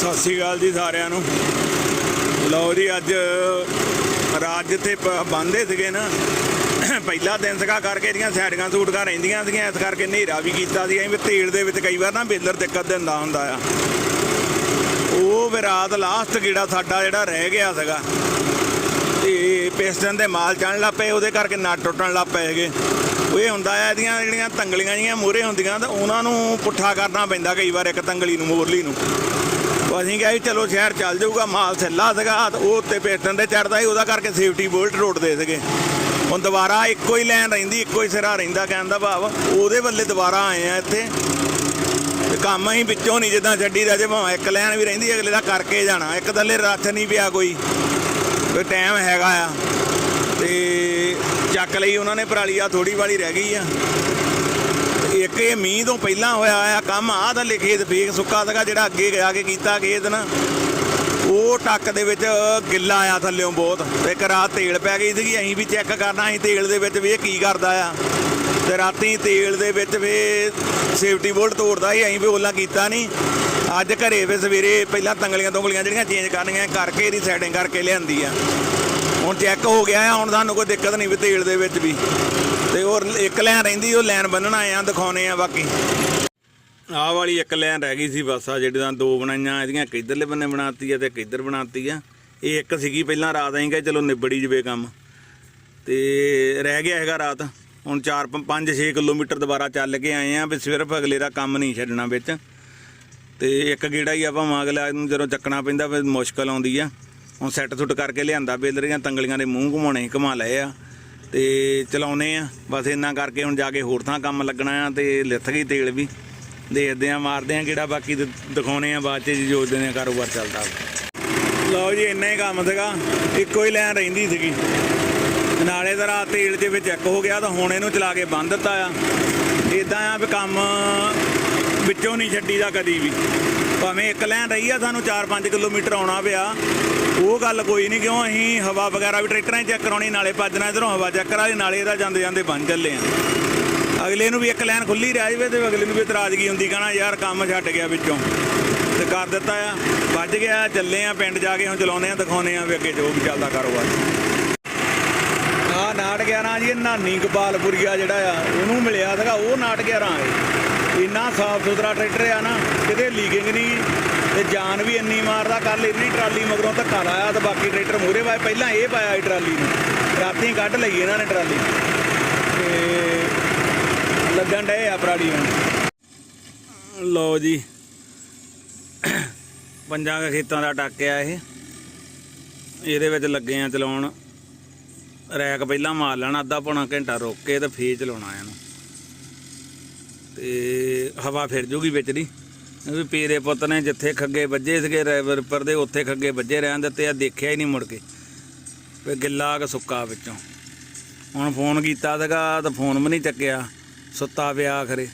ਸਤਿ ਸ਼੍ਰੀ ਅਕਾਲ ਜੀ ਸਾਰਿਆਂ ਨੂੰ। ਲਓ ਜੀ, ਅੱਜ ਰਾਤ ਜਿੱਥੇ ਪ- ਬੰਦੇ ਸੀਗੇ ਨਾ। ਪਹਿਲਾ ਦਿਨ ਸੀਗਾ ਕਰਕੇ ਇਹਦੀਆਂ ਸਾਈਡਾਂ ਸੂਟਕਾਂ ਰਹਿੰਦੀਆਂ ਸੀਗੀਆਂ, ਇਸ ਕਰਕੇ ਹਨੇਰਾ ਵੀ ਕੀਤਾ ਸੀ। ਐਂ ਵੀ ਤੇਲ ਦੇ ਵਿੱਚ ਕਈ ਵਾਰ ਨਾ ਬੇਲਰ ਦਿੱਕਤ ਦਿੰਦਾ ਹੁੰਦਾ ਆ। ਉਹ ਵੀ ਰਾਤ ਲਾਸਟ ਗੇੜਾ ਸਾਡਾ ਜਿਹੜਾ ਰਹਿ ਗਿਆ ਸੀਗਾ, ਤੇ ਪਿਸਟਨ ਦੇ ਮਾਲ ਚੜਨ ਲੱਗ ਪਏ, ਉਹਦੇ ਕਰਕੇ ਨਟ ਟੁੱਟਣ ਲੱਗ ਪਏ ਹੈਗੇ। ਉਹ ਇਹ ਹੁੰਦਾ ਆ, ਇਹਦੀਆਂ ਜਿਹੜੀਆਂ ਤੰਗਲੀਆਂ ਜੀਆਂ ਮੂਹਰੇ ਹੁੰਦੀਆਂ, ਤਾਂ ਉਹਨਾਂ ਨੂੰ ਪੁੱਠਾ ਕਰਨਾ ਪੈਂਦਾ ਕਈ ਵਾਰ ਇੱਕ ਤੰਗਲੀ ਨੂੰ, ਮੋਰਲੀ ਨੂੰ। ਅਸੀਂ ਕਿਹਾ ਵੀ ਚਲੋ ਸ਼ਹਿਰ ਚੱਲ ਜਾਊਗਾ, ਮਾਲ ਥੱਲਾ ਸੀਗਾ ਉਹ ਉੱਤੇ ਪਿਸਟਨ ਤੇ ਚੜਦਾ ਸੀ, ਉਹਦਾ ਕਰਕੇ ਸੇਫਟੀ ਬੋਲਟ ਰੋੜਦੇ ਸੀਗੇ। ਹੁਣ ਦੁਬਾਰਾ ਇੱਕੋ ਹੀ ਲਾਈਨ ਰਹਿੰਦੀ, ਇੱਕੋ ਹੀ ਸਿਰਾ ਰਹਿੰਦਾ, ਕਹਿਣ ਦਾ ਭਾਵ, ਉਹਦੇ ਵੱਲੇ ਦੁਬਾਰਾ ਆਏ ਆ ਇੱਥੇ। ਤੇ ਕੰਮ ਅਸੀਂ ਵਿੱਚੋਂ ਨਹੀਂ, ਜਿੱਦਾਂ ਛੱਡੀ ਦਾ ਜੇ ਭਾਵੇਂ ਇੱਕ ਲਾਈਨ ਵੀ ਰਹਿੰਦੀ, ਅਗਲੇ ਦਾ ਕਰਕੇ ਜਾਣਾ, ਇੱਕ ਥੱਲੇ ਰੱਥ ਨਹੀਂ ਪਿਆ ਕੋਈ। ਕੋਈ ਟਾਈਮ ਹੈਗਾ ਆ। ਤੇ ਚੱਕ ਲਈ ਉਹਨਾਂ ਨੇ, ਪਰਾਲੀ ਆ ਥੋੜੀ ਵਾਲੀ ਰਹਿ ਗਈ ਆ। ਤੇ ਮੀਂਹ ਤੋਂ ਪਹਿਲਾਂ ਹੋਇਆ ਆ ਕੰਮ, ਆਹ ਥੱਲੇ ਖੇਤ ਫੇਕ ਸੁੱਕਾ ਸੀਗਾ ਜਿਹੜਾ ਅੱਗੇ ਗਿਆ ਕੇ ਕੀਤਾ ਖੇਤ ਨਾ ਉਹ ਟੱਕ ਦੇ ਵਿੱਚ ਗਿੱਲਾ ਆ ਥੱਲਿਓਂ ਬਹੁਤ, ਤੇ ਇੱਕ ਰਾਤ ਤੇਲ ਪੈ ਗਈ ਸੀਗੀ, ਅਸੀਂ ਵੀ ਚੈੱਕ ਕਰਨਾ ਅਸੀਂ ਤੇਲ ਦੇ ਵਿੱਚ ਵੀ ਇਹ ਕੀ ਕਰਦਾ ਆ। ਤੇ ਰਾਤੀ ਤੇਲ ਦੇ ਵਿੱਚ ਵੀ ਸੇਫਟੀ ਬੋਲਟ ਤੋੜਦਾ ਸੀ, ਅਸੀਂ ਵੀ ਉਹਲਾ ਕੀਤਾ ਨਹੀਂ ਅੱਜ ਘਰੇ ਵੀ ਸਵੇਰੇ ਪਹਿਲਾਂ ਤੰਗਲੀਆਂ ਤੰਗਲੀਆਂ ਜਿਹੜੀਆਂ ਚੇਂਜ ਕਰਨੀਆਂ ਕਰਕੇ ਇਹਦੀ ਸੈਟਿੰਗ ਕਰਕੇ ਲਿਆਂਦੀ ਆ। ਹੁਣ ਚੈੱਕ ਹੋ ਗਿਆ ਹੁਣ ਸਾਨੂੰ ਕੋਈ ਦਿੱਕਤ ਨਹੀਂ ਵੀ ਤੇਲ ਦੇ ਵਿੱਚ ਵੀ। ਤੇ ਹੋਰ ਇੱਕ ਲਾਈਨ ਰਹਿੰਦੀ, ਉਹ ਲਾਈਨ ਬੰਨਣਾ ਆ, ਦਿਖਾਉਣੇ ਆ ਬਾਕੀ। ਆਹ ਵਾਲੀ ਇੱਕ ਲਾਈਨ ਰਹਿ ਗਈ ਸੀ ਬਸ ਆ ਜਿਹੜੀ ਤਾਂ ਦੋ ਬਣਾਈਆਂ, ਇਹਦੀਆਂ ਇੱਕ ਕਿੱਧਰਲੇ ਬੰਨੇ ਬਣਾਤੀ ਆ ਤੇ ਕਿੱਧਰ ਬਣਾਤੀ ਆ। ਇਹ ਇੱਕ ਸੀਗੀ ਪਹਿਲਾਂ ਰਾਤ ਆਈ ਕਿਹਾ ਚਲੋ ਨਿਬੜੀ ਜਵੇ ਕੰਮ। ਤੇ ਰਹਿ ਗਿਆ ਹੈਗਾ ਰਾਤ। ਹੁਣ 4 5 6 ਕਿਲੋਮੀਟਰ ਦੁਬਾਰਾ ਚੱਲ ਕੇ ਆਏ ਆ ਵੀ ਸਿਰਫ ਅਗਲੇ ਦਾ ਕੰਮ ਨਹੀਂ ਛੱਡਣਾ ਵਿੱਚ। ਤੇ ਇੱਕ ਗੇੜਾ ਹੀ ਆਪਾਂ ਅਗਲਾ ਨੂੰ ਜਦੋਂ ਚੱਕਣਾ ਪੈਂਦਾ, ਫਿਰ ਮੁਸ਼ਕਲ ਆਉਂਦੀ ਆ। ਹੁਣ ਸੈੱਟ ਸੁੱਟ ਕਰਕੇ ਲਿਆਂਦਾ ਬੇਲਰੀਆਂ ਤੰਗਲੀਆਂ ਦੇ ਮੂੰਹ ਘੁਮਾਉਣੇ, ਘੁਮਾ ਲਏ ਆ। ਤੇ ਚਲਾਉਨੇ ਆ। ਬਸ ਇੰਨਾ ਕਰਕੇ ਹੁਣ ਜਾ ਕੇ ਹੋਰ ਥਾਂ ਕੰਮ ਲੱਗਣਾ ਆ ਤੇ ਲਿੱਥ ਗਈ ਤੇਲ ਵੀ। ਦੇਖਦੇ ਆ, ਮਾਰਦੇ ਆ ਕਿਹੜਾ ਬਾਕੀ ਦ- ਦਿਖਾਉਣੇ ਆ, ਬਾਅਦ ਚ ਜੀ ਜੋੜਦੇ ਕਾਰੋਬਾਰ ਚੱਲਦਾ। ਲਓ ਜੀ, ਇੰਨਾ ਹੀ ਕੰਮ ਸੀਗਾ। ਇੱਕੋ ਹੀ ਲੈਣ ਰਹਿੰਦੀ ਸੀਗੀ। ਨਾਲੇ ਦਾ ਰਾਤ ਤੇਲ ਦੇ ਵਿੱਚ ਇੱਕ ਹੋ ਗਿਆ ਤਾਂ ਹੁਣ ਇਹਨੂੰ ਚਲਾ ਕੇ ਬੰਦ ਦਿੱਤਾ ਆ। ਇਦਾਂ ਆ ਵੀ ਕੰਮ ਵਿੱਚੋਂ ਨਹੀਂ ਛੱਡੀਦਾ ਕਦੀ ਵੀ। ਭਾਵੇਂ ਇੱਕ ਲੈਣ ਰਹੀ ਆ, ਸਾਨੂੰ 4-5 ਕਿਲੋਮੀਟਰ ਆਉਣਾ ਪਿਆ। ਉਹ ਗੱਲ ਕੋਈ ਨਹੀਂ, ਕਿਉਂ ਅਸੀਂ ਹਵਾ ਵਗੈਰਾ ਵੀ ਟਰੈਕਟਰਾਂ 'ਚ ਚੈੱਕ ਕਰਾਉਣੀ, ਨਾਲੇ ਭੱਜਣਾ ਇਧਰੋਂ ਹਵਾ ਚੈੱਕ ਕਰਾ ਲਈ ਨਾਲੇ ਇਹਦਾ ਜਾਂਦੇ ਜਾਂਦੇ ਬਣ ਚੱਲੇ ਆ। ਅਗਲੇ ਨੂੰ ਵੀ ਇੱਕ ਲਾਈਨ ਖੁੱਲੀ ਰਹਿ ਜਾਵੇ ਤੇ ਅਗਲੇ ਨੂੰ ਵੀ ਇਤਰਾਜ਼ਗੀ ਹੁੰਦੀ, ਕਹਣਾ ਯਾਰ ਕੰਮ ਛੱਡ ਗਿਆ ਵਿੱਚੋਂ। ਤੇ ਕਰ ਦਿੱਤਾ ਆ, ਵੱਜ ਗਿਆ, ਚੱਲੇ ਆ ਪਿੰਡ ਜਾ ਕੇ ਹੁਣ ਚਲਾਉਨੇ ਆ ਦਿਖਾਉਨੇ ਆ ਵੀ ਅੱਗੇ ਜੋ ਵੀ ਚੱਲਦਾ ਕਾਰੋਬਾਰ। ਆ ਨਾਟ 11 ਜੀ, ਇਹ ਨਾਨੀ ਗੋਪਾਲਪੁਰੀਆ ਜਿਹੜਾ ਆ, ਉਹਨੂੰ ਮਿਲਿਆ ਸੀਗਾ, ਉਹ ਨਾਟ 11 ਹੈ ਇੰਨਾ ਸਾਫ਼ ਸੁਥਰਾ ਟਰੈਕਟਰ ਆ ਨਾ, ਕਿਤੇ ਲੀਕਿੰਗ ਨਹੀਂ ਤੇ ਜਾਨ ਵੀ ਇੰਨੀ ਮਾਰਦਾ ਕੱਲ ਇੰਨੀ ਟਰਾਲੀ ਮਗਰੋਂ ਧੱਕਾ ਲਾਇਆ ਤੇ ਬਾਕੀ ਟਰੈਕਟਰ ਮੂਰੇ ਵਾਏ ਪਹਿਲਾਂ ਇਹ ਪਾਇਆ ਸੀ ਟਰਾਲੀ ਨੂੰ। ਰਾਤੀ ਕੱਢ ਲਈ ਇਹਨਾਂ ਨੇ ਟਰਾਲੀ। ਤੇ ਲੱਗਣ ਡਏ ਆ ਪਰਾਲੀ ਹੁਣ। ਲਓ ਜੀ, ਪੰਜਾਂ ਕੁ ਖੇਤਾਂ ਦਾ ਟਾਕਿਆ ਇਹ। ਇਹਦੇ ਵਿੱਚ ਲੱਗੇ ਆ ਚਲਾਉਣ। ਰੈਕ ਪਹਿਲਾਂ ਮਾਰ ਲੈਣਾ, ਅੱਧਾ ਪੌਣਾ ਘੰਟਾ ਰੁਕ ਕੇ ਤੇ ਫੇਰ ਚਲਾਉਣਾ ਇਹਨੂੰ। ਤੇ ਹਵਾ ਫਿਰ ਜੂਗੀ ਵਿੱਚ ਦੀ। ਵੀ ਪੀਰੇ ਪੁੱਤ ਨੇ ਜਿੱਥੇ ਖੱਗੇ ਵੱਜੇ ਸੀਗੇ ਰੈਵਰ ਪਰ ਦੇ, ਉੱਥੇ ਖੱਗੇ ਵੱਜੇ ਰਹਿਣ ਦਿੱਤੇ ਆ, ਦੇਖਿਆ ਹੀ ਨਹੀਂ ਮੁੜ ਕੇ। ਵੀ ਗਿੱਲਾ ਕਿ ਸੁੱਕਾ ਵਿੱਚੋਂ। ਹੁਣ ਫੋਨ ਕੀਤਾ ਸੀਗਾ, ਤਾਂ ਫੋਨ ਵੀ ਨਹੀਂ ਚੱਕਿਆ। ਸੁੱਤਾ ਪਿਆ ਖਰੇ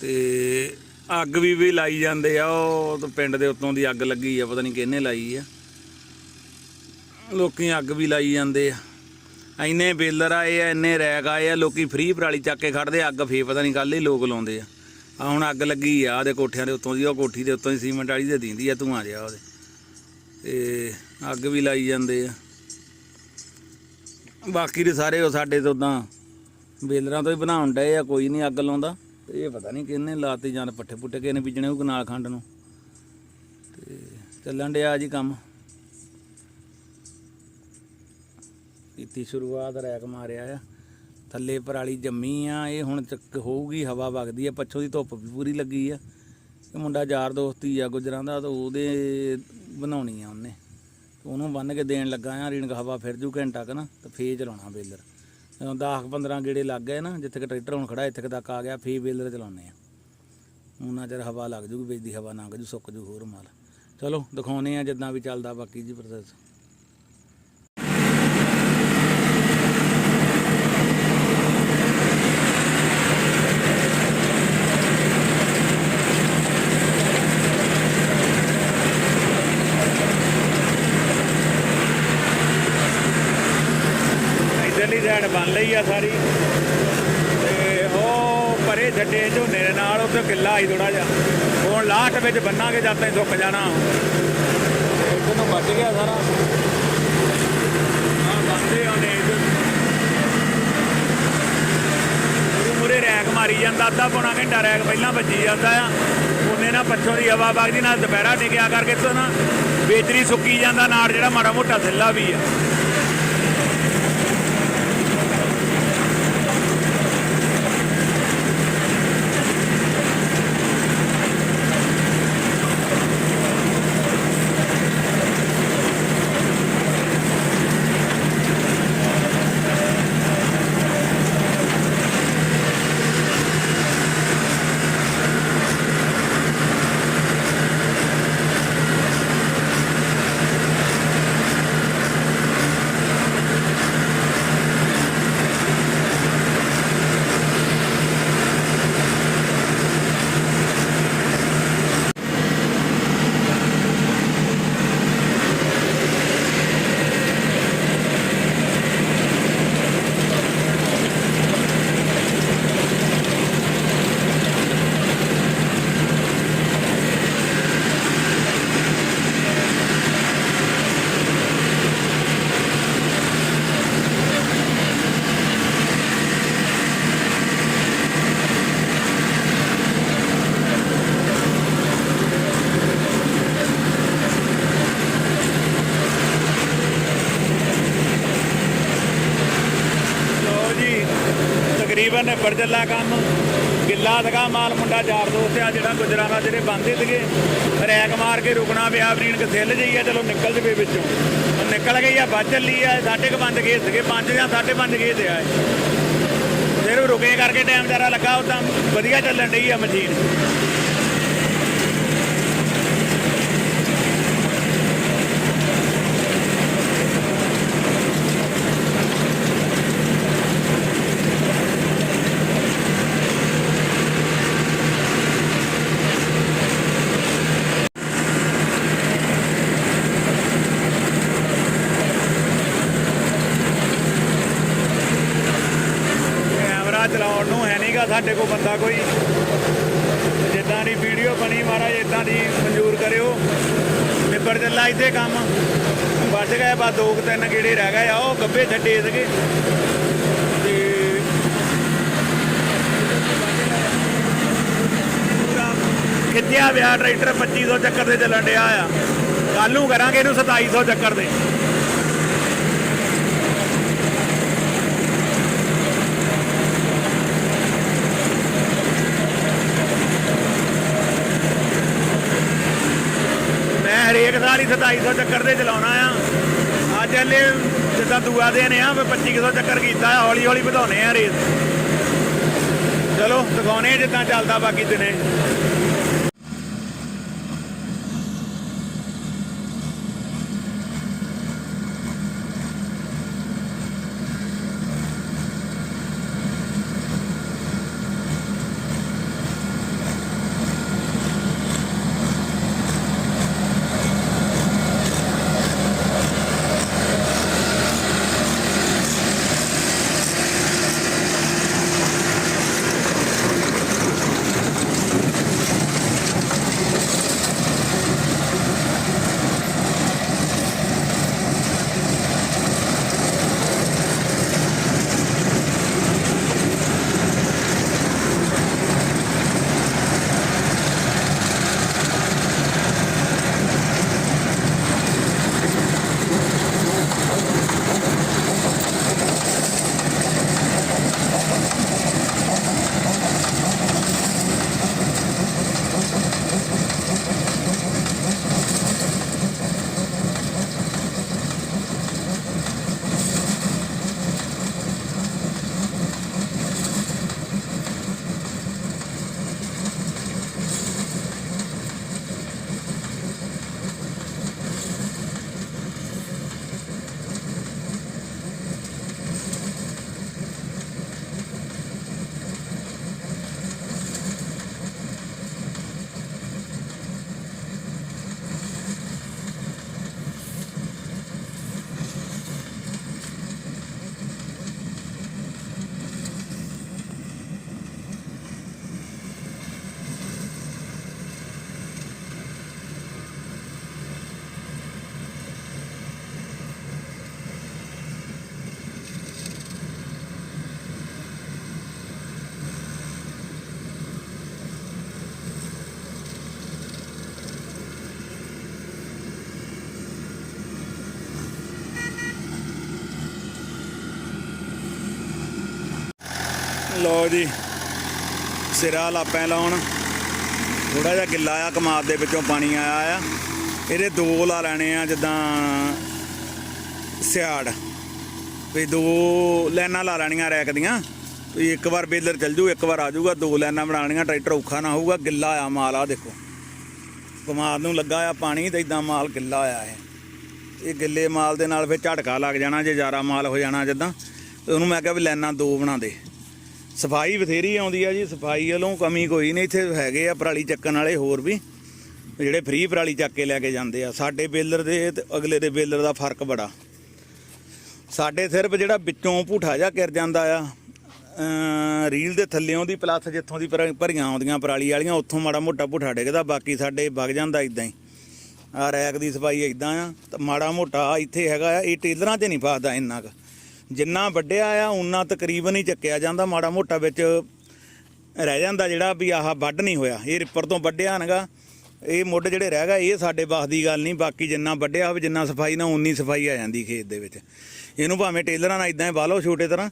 ਤੇ ਅੱਗ ਵੀ ਵੀ ਲਾਈ ਜਾਂਦੇ ਆ, ਉਹ ਤਾਂ ਪਿੰਡ ਦੇ ਉੱਤੋਂ ਦੀ ਅੱਗ ਲੱਗੀ ਆ, ਪਤਾ ਨਹੀਂ ਕਿਹਨੇ ਲਾਈ ਆ। ਲੋਕੀ ਅੱਗ ਵੀ ਲਾਈ ਜਾਂਦੇ ਆ। ਇੰਨੇ ਬੇਲਰ ਆਏ ਆ, ਇੰਨੇ ਰੈਕ ਆਏ ਆ, ਲੋਕੀ ਫ੍ਰੀ ਪਰਾਲੀ ਚੱਕ ਕੇ ਖੜਦੇ ਅੱਗ ਫੇ ਪਤਾ ਨਹੀਂ ਕੱਲ ਹੀ ਲੋਕ ਲਾਉਂਦੇ ਆ। ਆ ਹੁਣ ਅੱਗ ਲੱਗੀ ਆ ਉਹਦੇ ਕੋਠਿਆਂ ਦੇ ਉੱਤੋਂ ਦੀ, ਉਹ ਕੋਠੀ ਦੇ ਉੱਤੋਂ ਹੀ ਸੀਮੈਂਟ ਵਾਲੀ ਦੇ ਦਿੰਦੀ ਆ ਧੂਆਂ ਜਿਹਾ ਉਹਦੇ। ਤੇ ਅੱਗ ਵੀ ਲਾਈ ਜਾਂਦੇ ਆ। ਬਾਕੀ ਦੇ ਸਾਰੇ ਉਹ ਸਾਡੇ ਤੋਂ ਉਦਾਂ ਬੇਲਰਾਂ ਤੋਂ ਹੀ ਬਣਾਉਣ ਡਏ ਆ, ਕੋਈ ਨਹੀਂ ਅੱਗ ਲਾਉਂਦਾ। ਇਹ ਪਤਾ ਨਹੀਂ ਕਿਹਨੇ ਲਾਤੇ ਜਾਂ ਪੱਠੇ ਪੁੱਟੇ ਕਿਹਨੇ ਬੀਜਣੇ ਉਹ ਕਨਾਲ ਖੰਡ ਨੂੰ। ਤੇ ਚੱਲਣ ਡਿਆ ਜੀ ਕੰਮ। ਕੀਤੀ ਸ਼ੁਰੂਆਤ ਰੈਕ ਮਾਰਿਆ ਆ। ਥੱਲੇ ਪਰਾਲੀ ਜੰਮੀ ਆ, ਇਹ ਹੁਣ ਚੱਕ ਹੋਊਗੀ, ਹਵਾ ਵਗਦੀ ਆ, ਪੱਛੋਂ ਦੀ ਧੁੱਪ ਵੀ ਪੂਰੀ ਲੱਗੀ ਆ। ਇਹ ਮੁੰਡਾ ਯਾਰ ਦੋਸਤੀ ਆ ਗੁਜਰਾਂ ਦਾ, ਤਾਂ ਉਹਦੇ ਬਣਾਉਣੀ ਆ ਉਹਨੇ। ਉਹਨੂੰ ਬੰਨ ਕੇ ਦੇਣ ਲੱਗਾ ਆ, ਰੀਣਕ ਹਵਾ ਫਿਰ ਜੂ ਘੰਟਾ ਕ ਨਾ, ਤੇ ਫੇਰ ਚਲਾਉਣਾ ਬੇਲਰ। ਜਦੋਂ 10 15 ਗੇੜੇ ਲੱਗ ਗਏ ਨਾ, ਜਿੱਥੇ ਕਿ ਟਰੈਕਟਰ ਹੁਣ ਖੜਾ, ਇੱਥੇ ਕੁ ਤੱਕ ਆ ਗਿਆ, ਫੇਰ ਬੇਲਰ ਚਲਾਉਨੇ ਆ। ਉਹਨਾਂ ਚਿਰ ਹਵਾ ਲੱਗ ਜੂਗੀ ਵਿੱਚ ਦੀ ਹਵਾ ਲੰਘ ਜੂ, ਸੁੱਕ ਜੂ ਹੋਰ ਮਾਲ। ਚਲੋ ਦਿਖਾਉਨੇ ਆ ਜਿੱਦਾਂ ਵੀ ਚੱਲਦਾ, ਬਾਕੀ ਜੀ ਪ੍ਰੋਸੈਸ ਇਧਰਲੀ ਸਾਈਡ ਬਣ ਲਈ ਆ ਸਾਰੀ। ਤੇ ਉਹ ਪਰੇ ਛੱਡੇ ਝੋਨੇ ਦੇ ਨਾਲ ਉੱਥੇ ਕਿੱਲਾ ਸੀ ਥੋੜਾ ਜਿਹਾ। ਹੁਣ ਲਾਸਟ ਵਿੱਚ ਬੰਨਾਂਗੇ ਜਦ ਤਾਈਂ ਸੁੱਕ ਜਾਣਾ। ਇੱਥੇ ਨੂੰ ਬਚ ਗਿਆ ਸਾਰਾ। ਆ ਬੰਦੇ ਆਨੇ ਮੁਰੇ ਰੈਕ ਮਾਰੀ ਜਾਂਦਾ ਅੱਧਾ ਪੌਣਾ ਘੰਟਾ ਰੈਕ ਪਹਿਲਾਂ ਵੱਜੀ ਜਾਂਦਾ ਆ। ਉਹਨੇ ਨਾ ਪੱਛੋਂ ਦੀ ਹਵਾ ਵਗਦੀ ਨਾਲ ਦੁਪਹਿਰਾ ਟਿਕਿਆ ਕਰਕੇ ਤੋਂ ਨਾ। ਬੇਚਰੀ ਸੁੱਕੀ ਜਾਂਦਾ ਨਾਲ ਜਿਹੜਾ ਮਾੜਾ ਮੋਟਾ ਥੱਲਾ ਵੀ ਆ ਲੋ ਜੀ ਤਕਰੀਬਨ ਨਿਬੜ ਕੰਮ, ਗਿੱਲਾ ਸੀਗਾ ਮਾਲ ਮੁੰਡਾ ਯਾਰ ਦੋਸਤ ਆ ਜਿਹੜਾ ਗੁਜਰਾਂ ਦਾ ਜਿਹੜੇ ਬੰਦੇ ਸੀਗੇ। ਰੈਕ ਮਾਰ ਕੇ ਰੁਕਣਾ ਪਿਆ ਬਰੀਨ ਕਿ ਸੈੱਲ ਜਈ ਆ, ਚਲੋ ਨਿਕਲ ਜਵੇ ਵਿੱਚੋਂ। ਨਿਕਲ ਗਈ ਆ ਵੱਜ ਚੱਲੀ ਆ ਸਾਢੇ ਕੁ ਪੰਜ ਗਏ ਸੀਗੇ, ਪੰਜ ਜਾਂ ਸਾਢੇ ਪੰਜ ਗਏ ਤੇ ਆ ਫਿਰ ਉਹ ਰੁਕੇ ਕਰਕੇ ਟਾਈਮ ਜ਼ਰਾ ਲੱਗਾ, ਉਹ ਤਾਂ ਵਧੀਆ ਚੱਲਣ ਡਈ ਆ ਮਸ਼ੀਨ ਕੈਮਰਾ ਚਲਾਉਣ ਨੂੰ ਹੈ ਨਹੀਂਗਾ ਸਾਡੇ ਕੋਲ ਬੰਦਾ ਕੋਈ ਜਿੱਦਾਂ ਦੀ ਵੀਡੀਓ ਬਣੀ ਮਹਾਰਾਜ, ਇਦਾਂ ਦੀ ਮਨਜ਼ੂਰ ਕਰਿਓ। ਨਿਬੜ ਚੱਲਾ ਇੱਥੇ ਕੰਮ। ਬਚ ਗਏ ਬਸ ਦੋ ਕੁ ਤਿੰਨ ਗੇੜੇ ਰਹਿ ਗਏ ਆ, ਉਹ ਗੱਬੇ ਛੱਡੇ ਸੀਗੇ। ਤੇ ਪੂਰਾ ਖਿੱਚਿਆ ਵਿਆਹ ਟਰੈਕਟਰ? 2500 ਚੱਕਰ ਦੇ ਚੱਲਣ ਡਿਆ ਆ। ਕੱਲ ਨੂੰ ਕਰਾਂਗੇ ਇਹਨੂੰ 2700 ਚੱਕਰ ਦੇ ਮੈਂ ਹਰੇਕ ਸਾਲ ਹੀ 2700 ਚੱਕਰ ਦੇ ਚਲਾਉਣਾ ਆ। ਅੱਜ ਹਲੇ ਜਿੱਦਾਂ ਦੂਆ ਦਿਨ ਆ ਮੈਂ 2500 ਚੱਕਰ ਕੀਤਾ ਆ ਹੌਲੀ ਹੌਲੀ ਵਧਾਉਣੇ ਆ ਰੇਸ। ਚਲੋ, ਦਿਖਾਉਣੇ ਆ ਜਿੱਦਾਂ ਚੱਲਦਾ ਬਾਕੀ ਦਿਨੇ। ਲੋ ਜੀ, ਸਿਰਾ ਲਾਪੈ ਲਾਉਣ। ਥੋੜਾ ਜਿਹਾ ਗਿੱਲਾ ਆ, ਕਮਾਦ ਦੇ ਵਿੱਚੋਂ ਪਾਣੀ ਆਇਆ ਆ। ਇਹਦੇ ਦੋ ਲਾ ਲੈਣੇ ਆ, ਜਿੱਦਾਂ ਸਿਆੜ। ਵੀ ਦੋ ਲਾਈਨਾਂ ਲਾ ਲੈਣੀਆਂ ਰੈਕ ਦੀਆਂ। ਵੀ ਇੱਕ ਵਾਰ ਬੇਲਰ ਚੱਲ ਜੂ, ਇੱਕ ਵਾਰ ਆ ਜਾਊਗਾ ਦੋ ਲਾਈਨਾਂ ਬਣਾ ਲੈਣੀਆਂ ਟਰੈਕਟਰ ਔਖਾ ਨਾ ਹੋਊਗਾ, ਗਿੱਲਾ ਆ ਮਾਲ ਆ ਦੇਖੋ। ਕਮਾਦ ਨੂੰ ਲੱਗਾ ਆ ਪਾਣੀ ਤੇ ਇਦਾਂ ਮਾਲ ਗਿੱਲਾ ਆ ਇਹ। ਇਹ ਗਿੱਲੇ ਮਾਲ ਦੇ ਨਾਲ ਫਿਰ ਝਟਕਾ ਲੱਗ ਜਾਣਾ, ਜੇ ਜ਼ਿਆਦਾ ਮਾਲ ਹੋ ਜਾਣਾ ਜਿੱਦਾਂ। ਉਹਨੂੰ ਮੈਂ ਕਿਹਾ ਵੀ ਲਾਈਨਾਂ ਦੋ ਬਣਾ ਦੇ। ਸਫ਼ਾਈ ਬਥੇਰੀ ਆਉਂਦੀ ਆ ਜੀ, ਸਫ਼ਾਈ ਵੱਲੋਂ ਕਮੀ ਕੋਈ ਨਹੀਂ, ਇੱਥੇ ਹੈਗੇ ਆ ਪਰਾਲੀ ਚੱਕਣ ਵਾਲੇ ਹੋਰ ਵੀ, ਜਿਹੜੇ ਫ੍ਰੀ ਪਰਾਲੀ ਚੱਕ ਕੇ ਲੈ ਕੇ ਜਾਂਦੇ ਆ। ਸਾਡੇ ਬੇਲਰ ਦੇ ਤੇ ਅਗਲੇ ਦੇ ਬੇਲਰ ਦਾ ਫ਼ਰਕ ਬੜਾ। ਸਾਡੇ ਸਿਰਫ ਜਿਹੜਾ ਵਿੱਚੋਂ ਭੂਠਾ ਜਾ ਗਿਰ ਜਾਂਦਾ ਆ ਰੀਲ ਦੇ ਥੱਲਿਓਂ ਦੀ ਪਲੱਸ ਜਿੱਥੋਂ ਦੀ ਭਰ- ਭਰੀਆਂ ਆਉਂਦੀਆਂ ਪਰਾਲੀ ਵਾਲੀਆਂ, ਉੱਥੋਂ ਮਾੜਾ ਮੋਟਾ ਭੂਠਾ ਡਿੱਗਦਾ, ਬਾਕੀ ਸਾਡੇ ਵਗ ਜਾਂਦਾ ਇਦਾਂ ਹੀ। ਆ ਰੈਕ ਦੀ ਸਫ਼ਾਈ ਇਦਾਂ ਆ, ਤਾਂ ਮਾੜਾ ਮੋਟਾ ਇੱਥੇ ਹੈਗਾ ਆ, ਇਹ ਟੇਲਰਾਂ 'ਚ ਨਹੀਂ ਫਸਦਾ ਇੰਨਾ ਕੁ। ਜਿੰਨਾ ਵੱਡਿਆ ਆ, ਉਨਾ ਤਕਰੀਬਨ ਹੀ ਚੱਕਿਆ ਜਾਂਦਾ, ਮਾੜਾ ਮੋਟਾ ਵਿੱਚ ਰਹਿ ਜਾਂਦਾ ਜਿਹੜਾ ਵੀ ਆਹ ਵੱਢ ਨਹੀਂ ਹੋਇਆ। ਇਹ ਰਿਪਰ ਤੋਂ ਵੱਢਿਆ ਨਗਾ। ਇਹ ਮੁੱਢ ਜਿਹੜੇ ਰਹਿ ਗਏ, ਇਹ ਸਾਡੇ ਬਾਸ ਦੀ ਗੱਲ ਨਹੀਂ, ਬਾਕੀ ਜਿੰਨਾ ਵੱਢਿਆ ਹੋਵੇ, ਜਿੰਨਾ ਸਫ਼ਾਈ ਨਾ, ਉਨੀ ਸਫ਼ਾਈ ਆ ਜਾਂਦੀ ਖੇਤ ਦੇ ਵਿੱਚ। ਇਹਨੂੰ ਭਾਵੇਂ ਟੇਲਰਾਂ ਨਾਲ ਇਦਾਂ ਹੀ ਵਾਹ ਲਓ ਛੋਟੇ ਤਰ੍ਹਾਂ,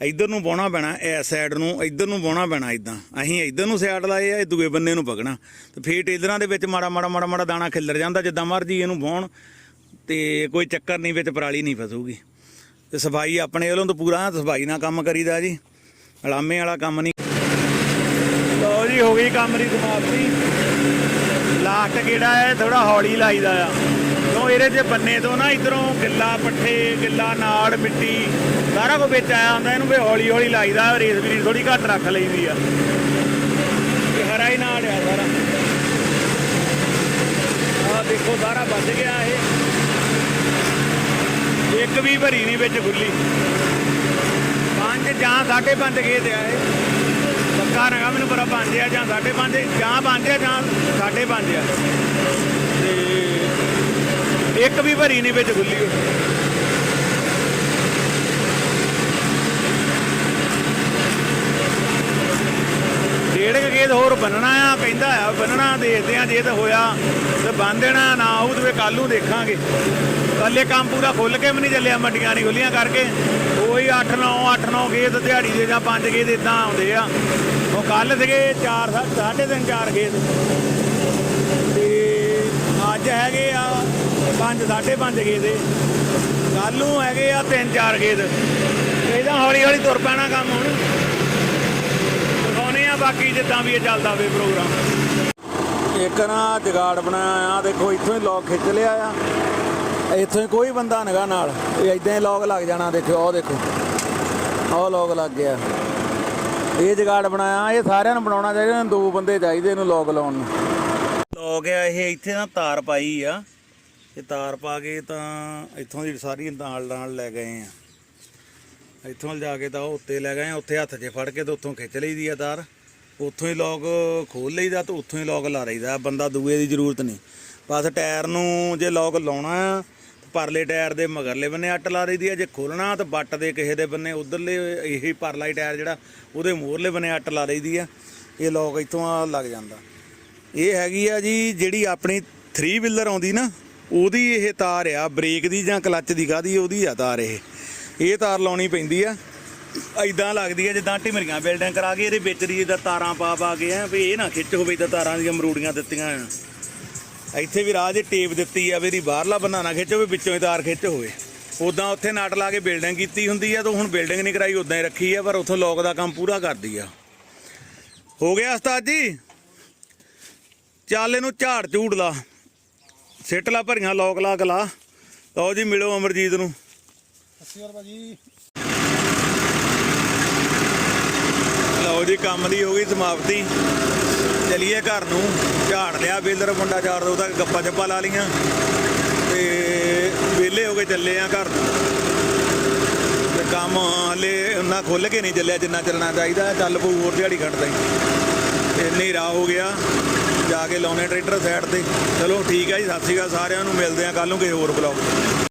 ਇੱਧਰ ਨੂੰ ਬਾਉਣਾ ਪੈਣਾ ਇਸ ਸਾਈਡ ਨੂੰ, ਇੱਧਰ ਨੂੰ ਬਾਉਣਾ ਪੈਣਾ ਇਦਾਂ ਅਸੀਂ ਇੱਧਰ ਨੂੰ ਸਾਈਡ ਲਾਏ ਆ, ਇਹ ਦੂਏ ਬੰਨੇ ਨੂੰ ਪਕਣਾ। ਤੇ ਫੇਰ ਟੇਲਰਾਂ ਦੇ ਵਿੱਚ ਮਾੜਾ ਮਾੜਾ ਮਾੜਾ ਮਾੜਾ ਦਾਣਾ ਖਿੱਲਰ ਜਾਂਦਾ, ਜਿੱਦਾਂ ਮਰਜ਼ੀ ਇਹਨੂੰ ਬਾਉਣ ਤੇ ਕੋਈ ਚੱਕਰ ਨਹੀਂ, ਵਿੱਚ ਪਰਾਲੀ ਨਹੀਂ ਫਸੂਗੀ। ਤੇ ਸਫ਼ਾਈ ਆਪਣੇ ਵੱਲੋਂ ਤਾਂ ਪੂਰਾ, ਸਫ਼ਾਈ ਨਾਲ ਕੰਮ ਕਰੀਦਾ ਜੀ। ਅਲਾਮੇ ਵਾਲਾ ਕੰਮ ਨਹੀਂ। ਲੋ ਜੀ, ਹੋ ਗਈ ਕੰਮ ਦੀ ਸਮਾਪਤੀ। ਲਾਸਟ ਕਿਹੜਾ ਹੈ ਥੋੜਾ ਹੌਲੀ ਲਾਈਦਾ ਆ। ਕਿਉਂ ਇਹਦੇ ਜੇ ਬੰਨੇ ਤੋਂ ਨਾ ਇਧਰੋਂ ਗਿੱਲਾ ਪੱਠੇ, ਗਿੱਲਾ ਨਾੜ, ਮਿੱਟੀ, ਸਾਰਾ ਕੁਝ ਵਿੱਚ ਆਇਆ ਹੁੰਦਾ, ਇਹਨੂੰ ਵੀ ਹੌਲੀ ਹੌਲੀ ਲਾਈਦਾ ਰੇਸ ਵੀ ਥੋੜੀ ਘੱਟ ਰੱਖ ਲਈਦੀ ਆ। ਇਹ ਹਰਾ ਹੀ ਨਾੜ ਆ ਸਾਰਾ। ਆ ਦੇਖੋ, ਸਾਰਾ ਵੱਜ ਗਿਆ ਇਹ। ਇੱਕ ਵੀ ਭਰੀ ਨਹੀਂ ਵਿੱਚ ਖੁੱਲੀ। ਪੰਜ ਜਾਂ ਸਾਢੇ ਪੰਜ ਖੇਤ ਆ ਇਹ। ਪੱਕਾ ਨਗਾ ਮੈਨੂੰ ਪਤਾ ਪੰਜ ਆ ਜਾਂ ਸਾਢੇ ਪੰਜ, ਜਾਂ ਪੰਜ ਆ ਜਾਂ ਸਾਢੇ ਪੰਜ ਆ। ਤੇ ਇੱਕ ਵੀ ਭਰੀ ਨਹੀਂ ਵਿੱਚ ਖੁੱਲੀ। ਖੇਤ ਹੋਰ ਬੰਨਣਾ ਆ ਕਹਿੰਦਾ ਆ, ਬੰਨਣਾ ਦੇਖਦੇ ਆ, ਜੇ ਤਾਂ ਹੋਇਆ ਤੇ ਬੰਨ ਦੇਣਾ, ਨਾ ਆਊ ਤੇ ਕੱਲ ਨੂੰ ਦੇਖਾਂਗੇ। ਕੱਲ ਕੰਮ ਪੂਰਾ ਖੁੱਲ ਕੇ ਵੀ ਨਹੀਂ ਚੱਲਿਆ, ਮੰਡੀਆਂ ਨਹੀਂ ਖੁੱਲੀਆਂ ਕਰਕੇ। ਉਹੀ 8 9 8 9 ਖੇਤ ਦਿਹਾੜੀ ਦੇ ਜਾਂ 5 ਖੇਤ ਇਦਾਂ ਆਉਂਦੇ ਆ। ਉਹ ਕੱਲ ਸੀਗੇ 4 ਸਾਢੇ ਤਿੰਨ 4 ਖੇਤ। ਤੇ ਅੱਜ ਹੈਗੇ ਆ 5 ਸਾਢੇ 5 ਖੇਤ। ਕੱਲ ਨੂੰ ਹੈਗੇ ਆ 3 4 ਖੇਤ। ਇਹਦਾ ਹੌਲੀ ਹੌਲੀ ਤੁਰ ਪੈਣਾ ਕੰਮ ਹੁਣ। ਬਾਕੀ ਜਿੱਦਾਂ ਵੀ ਇਹ ਚੱਲਦਾ ਹੋਵੇ ਪ੍ਰੋਗਰਾਮ। ਇੱਕ ਨਾ ਜਗਾੜ ਬਣਾਇਆ ਆ ਦੇਖੋ ਇੱਥੋਂ ਹੀ ਲੋਕ ਖਿੱਚ ਲਿਆ ਆ। ਇੱਥੋਂ ਹੀ ਕੋਈ ਬੰਦਾ ਨਗਾ ਨਾਲ। ਇਹ ਇਦਾਂ ਹੀ ਲੋਕ ਲੱਗ ਜਾਣਾ ਦੇਖਿਓ ਉਹ ਦੇਖੋ। ਉਹ ਲੋਕ ਲੱਗ ਗਿਆ। ਇਹ ਜਗਾੜ ਬਣਾਇਆ ਇਹ ਸਾਰਿਆਂ ਨੂੰ ਬਣਾਉਣਾ ਚਾਹੀਦਾ ਦੋ ਬੰਦੇ ਚਾਹੀਦੇ ਇਹਨੂੰ ਲੋਕ ਲਾਉਣ ਨੂੰ। ਲੋਕ ਆ ਇਹ ਇੱਥੇ ਨਾ ਤਾਰ ਪਾਈ ਆ। ਇਹ ਤਾਰ ਪਾ ਕੇ ਤਾਂ ਇੱਥੋਂ ਦੀ ਸਾਰੀ ਨਾਲ ਨਾਲ ਲੈ ਗਏ ਆ। ਇੱਥੋਂ ਜਾ ਕੇ ਤਾਂ ਉਹ ਉੱਤੇ ਲੈ ਗਏ ਉੱਥੇ ਹੱਥ 'ਚ ਫੜ ਕੇ ਤੇ ਉੱਥੋਂ ਖਿੱਚ ਲਈਦੀ ਆ ਤਾਰ। ਉੱਥੋਂ ਹੀ ਲੋਕ ਖੋਲ ਲਈਦਾ ਤੇ ਉੱਥੋਂ ਹੀ ਲੋਕ ਲਾ ਲਈਦਾ ਬੰਦਾ ਦੂਏ ਦੀ ਜ਼ਰੂਰਤ ਨਹੀਂ। ਬਸ ਟਾਇਰ ਨੂੰ ਜੇ ਲੋਕ ਲਾਉਣਾ ਆ ਪਰਲੇ ਟਾਇਰ ਦੇ ਮਗਰਲੇ ਬੰਨੇ ਅੱਟ ਲਾ ਲਈਦੀ ਆ, ਜੇ ਖੋਲਣਾ ਤਾਂ ਬੱਟ ਦੇ ਕਿਸੇ ਦੇ ਬੰਨੇ ਉਧਰਲੇ ਇਹੀ ਪਰਲਾ ਹੀ ਟਾਇਰ ਜਿਹੜਾ, ਉਹਦੇ ਮੋਹਰਲੇ ਬੰਨੇ ਅੱਟ ਲਾ ਲਈਦੀ ਆ, ਇਹ ਲੋਕ ਇੱਥੋਂ ਆ ਲੱਗ ਜਾਂਦਾ। ਇਹ ਹੈਗੀ ਆ ਜੀ, ਜਿਹੜੀ ਆਪਣੀ 3 ਵੀਲਰ ਆਉਂਦੀ ਨਾ, ਉਹਦੀ ਇਹ ਤਾਰ ਆ ਬ੍ਰੇਕ ਦੀ ਜਾਂ ਕਲੱਚ ਦੀ ਕਾਦੀ ਉਹਦੀ ਆ ਤਾਰ ਇਹ। ਇਹ ਤਾਰ ਲਾਉਣੀ ਪੈਂਦੀ ਆ। ਐਦਾਂ ਲੱਗਦੀ ਹੈ ਜਿੱਦਾਂ ਢਿਮਰੀਆਂ ਬਿਲਡਿੰਗ ਕਰਾ ਕੇ ਇਹਦੇ ਵਿੱਚ ਦੀ ਜਿੱਦਾਂ ਤਾਰਾਂ ਪਾ ਪਾ ਕੇ ਆ, ਵੀ ਇਹ ਨਾ ਖਿੱਚ ਹੋਵੇ ਤਾਂ ਤਾਰਾਂ ਦੀਆਂ ਮਰੂੜੀਆਂ ਦਿੱਤੀਆਂ ਆ ਇੱਥੇ ਵੀ ਰਾਹ 'ਚ ਟੇਪ ਦਿੱਤੀ ਆ ਵੀ ਇਹਦੀ ਬਾਹਰਲਾ ਬੰਨਾ ਖਿੱਚ ਹੋਵੇ, ਵਿੱਚੋਂ ਹੀ ਤਾਰ ਖਿੱਚ ਹੋਵੇ। ਉਦਾਂ ਉੱਥੇ ਨਟ ਲਾ ਕੇ ਬਿਲਡਿੰਗ ਕੀਤੀ ਹੁੰਦੀ ਆ, ਤਾਂ ਹੁਣ ਬਿਲਡਿੰਗ ਨਹੀਂ ਕਰਾਈ ਉਦਾਂ ਹੀ ਰੱਖੀ ਆ, ਪਰ ਉੱਥੋਂ ਲੋਕ ਦਾ ਕੰਮ ਪੂਰਾ ਕਰਦੀ ਆ। ਹੋ ਗਿਆ ਉਸਤਾਦ ਜੀ? ਚੱਲ ਇਹਨੂੰ ਝਾੜ ਝੂੜ ਲਾ। ਸਿੱਟ ਲਾ ਭਰੀਆਂ, ਲੋਕ ਲਾ ਕੇ ਲਾ। ਲਓ ਜੀ, ਮਿਲੋ ਅਮਰਜੀਤ ਨੂੰ। ਸਤਿ ਸ਼੍ਰੀ ਅਕਾਲ ਭਾਜੀ। ਲਓ ਜੀ, ਕੰਮ ਦੀ ਹੋ ਗਈ ਸਮਾਪਤੀ। ਚਲੀਏ ਘਰ ਨੂੰ। ਝਾੜ ਲਿਆ ਬੇਲਰ, ਮੁੰਡਾ ਝਾੜ ਦੋ ਤੱਕ ਗੱਪਾਂ ਚੱਪਾ ਲਾ ਲੀਆਂ ਤੇ ਵਿਹਲੇ ਹੋ ਕੇ ਚੱਲੇ ਆ ਘਰ ਨੂੰ। ਤੇ ਕੰਮ ਹਲੇ ਉਹਨਾਂ ਖੁੱਲ ਕੇ ਨਹੀਂ ਚੱਲਿਆ ਜਿੰਨਾ ਚੱਲਣਾ ਚਾਹੀਦਾ। ਚੱਲ ਪਊ ਹੋਰ ਦਿਹਾੜੀ ਕੱਢਦਾ ਹੀ ਤੇ ਹਨੇਰਾ ਹੋ ਗਿਆ। ਜਾ ਕੇ ਲਾਉਣੇ ਟਰੈਕਟਰ ਸਾਈਡ ਤੇ। ਚਲੋ ਠੀਕ ਹੈ ਜੀ, ਸਤਿ ਸ਼੍ਰੀ ਅਕਾਲ ਸਾਰਿਆਂ ਨੂੰ। ਮਿਲਦੇ ਆ ਕੱਲ ਨੂੰ ਕਿਸੇ ਹੋਰ ਬਲੌਗ